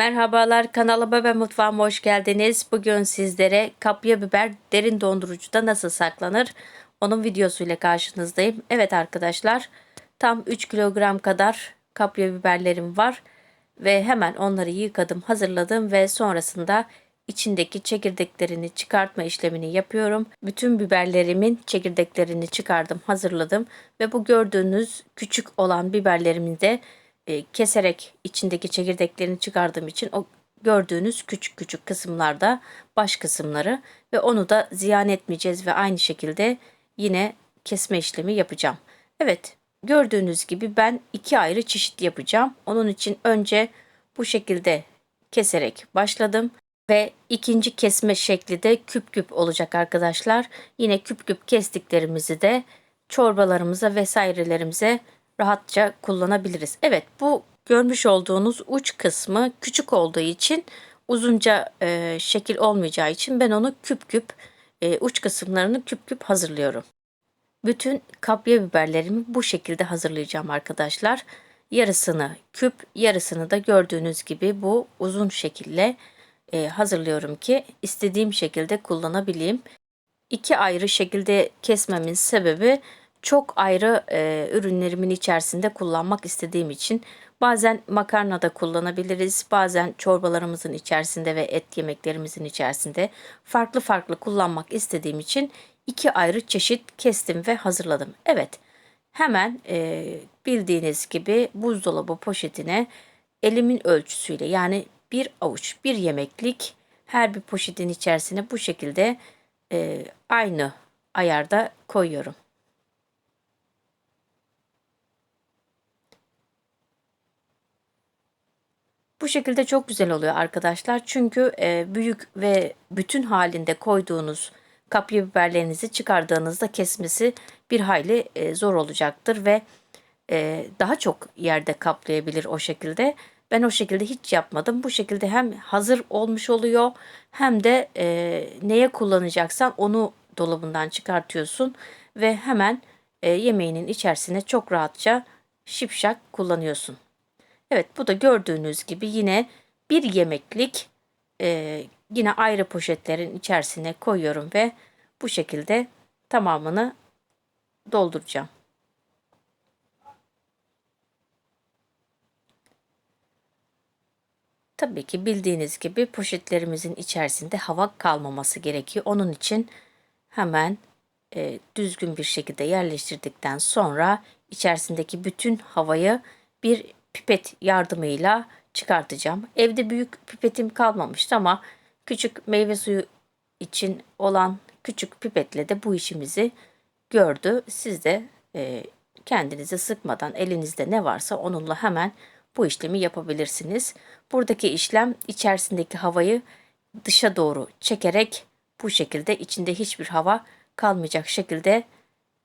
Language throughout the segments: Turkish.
Merhabalar kanalıma ve mutfağıma hoş geldiniz. Bugün sizlere kapya biber derin dondurucuda nasıl saklanır onun videosuyla karşınızdayım. Evet arkadaşlar tam 3 kilogram kadar kapya biberlerim var ve hemen onları yıkadım hazırladım ve sonrasında içindeki çekirdeklerini çıkartma işlemini yapıyorum. Bütün biberlerimin çekirdeklerini çıkardım hazırladım ve bu gördüğünüz küçük olan biberlerimi de e, keserek içindeki çekirdeklerini çıkardığım için o gördüğünüz küçük küçük kısımlarda baş kısımları ve onu da ziyan etmeyeceğiz ve aynı şekilde yine kesme işlemi yapacağım. Evet gördüğünüz gibi ben iki ayrı çeşit yapacağım. Onun için önce bu şekilde keserek başladım ve ikinci kesme şekli de küp küp olacak arkadaşlar. Yine küp küp kestiklerimizi de çorbalarımıza vesairelerimize rahatça kullanabiliriz. Evet bu görmüş olduğunuz uç kısmı küçük olduğu için uzunca e, şekil olmayacağı için ben onu küp küp e, uç kısımlarını küp küp hazırlıyorum. Bütün kapya biberlerimi bu şekilde hazırlayacağım arkadaşlar. Yarısını küp, yarısını da gördüğünüz gibi bu uzun şekilde e, hazırlıyorum ki istediğim şekilde kullanabileyim. İki ayrı şekilde kesmemin sebebi çok ayrı e, ürünlerimin içerisinde kullanmak istediğim için bazen makarnada kullanabiliriz, bazen çorbalarımızın içerisinde ve et yemeklerimizin içerisinde farklı farklı kullanmak istediğim için iki ayrı çeşit kestim ve hazırladım. Evet, hemen e, bildiğiniz gibi buzdolabı poşetine elimin ölçüsüyle yani bir avuç bir yemeklik her bir poşetin içerisine bu şekilde e, aynı ayarda koyuyorum. Bu şekilde çok güzel oluyor arkadaşlar. Çünkü e, büyük ve bütün halinde koyduğunuz kapya biberlerinizi çıkardığınızda kesmesi bir hayli e, zor olacaktır ve e, daha çok yerde kaplayabilir o şekilde. Ben o şekilde hiç yapmadım. Bu şekilde hem hazır olmuş oluyor hem de e, neye kullanacaksan onu dolabından çıkartıyorsun ve hemen e, yemeğinin içerisine çok rahatça şipşak kullanıyorsun. Evet bu da gördüğünüz gibi yine bir yemeklik e, yine ayrı poşetlerin içerisine koyuyorum ve bu şekilde tamamını dolduracağım. Tabii ki bildiğiniz gibi poşetlerimizin içerisinde hava kalmaması gerekiyor. Onun için hemen e, düzgün bir şekilde yerleştirdikten sonra içerisindeki bütün havayı bir pipet yardımıyla çıkartacağım. Evde büyük pipetim kalmamıştı ama küçük meyve suyu için olan küçük pipetle de bu işimizi gördü. Siz de e, kendinizi sıkmadan elinizde ne varsa onunla hemen bu işlemi yapabilirsiniz. Buradaki işlem içerisindeki havayı dışa doğru çekerek bu şekilde içinde hiçbir hava kalmayacak şekilde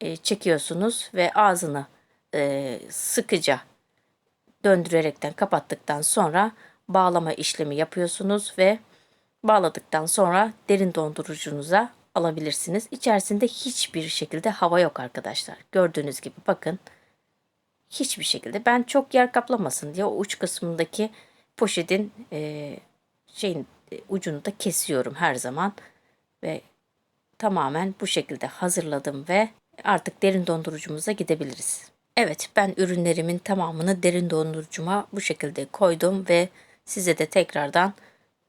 e, çekiyorsunuz ve ağzını e, sıkıca döndürerekten kapattıktan sonra bağlama işlemi yapıyorsunuz ve bağladıktan sonra derin dondurucunuza alabilirsiniz. İçerisinde hiçbir şekilde hava yok arkadaşlar. Gördüğünüz gibi bakın hiçbir şekilde ben çok yer kaplamasın diye o uç kısmındaki poşetin e, şeyin e, ucunu da kesiyorum her zaman ve tamamen bu şekilde hazırladım ve artık derin dondurucumuza gidebiliriz. Evet ben ürünlerimin tamamını derin dondurucuma bu şekilde koydum ve size de tekrardan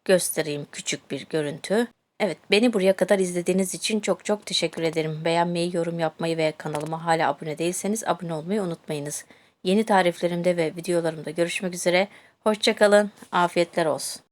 göstereyim küçük bir görüntü. Evet beni buraya kadar izlediğiniz için çok çok teşekkür ederim. Beğenmeyi, yorum yapmayı ve kanalıma hala abone değilseniz abone olmayı unutmayınız. Yeni tariflerimde ve videolarımda görüşmek üzere. Hoşçakalın, afiyetler olsun.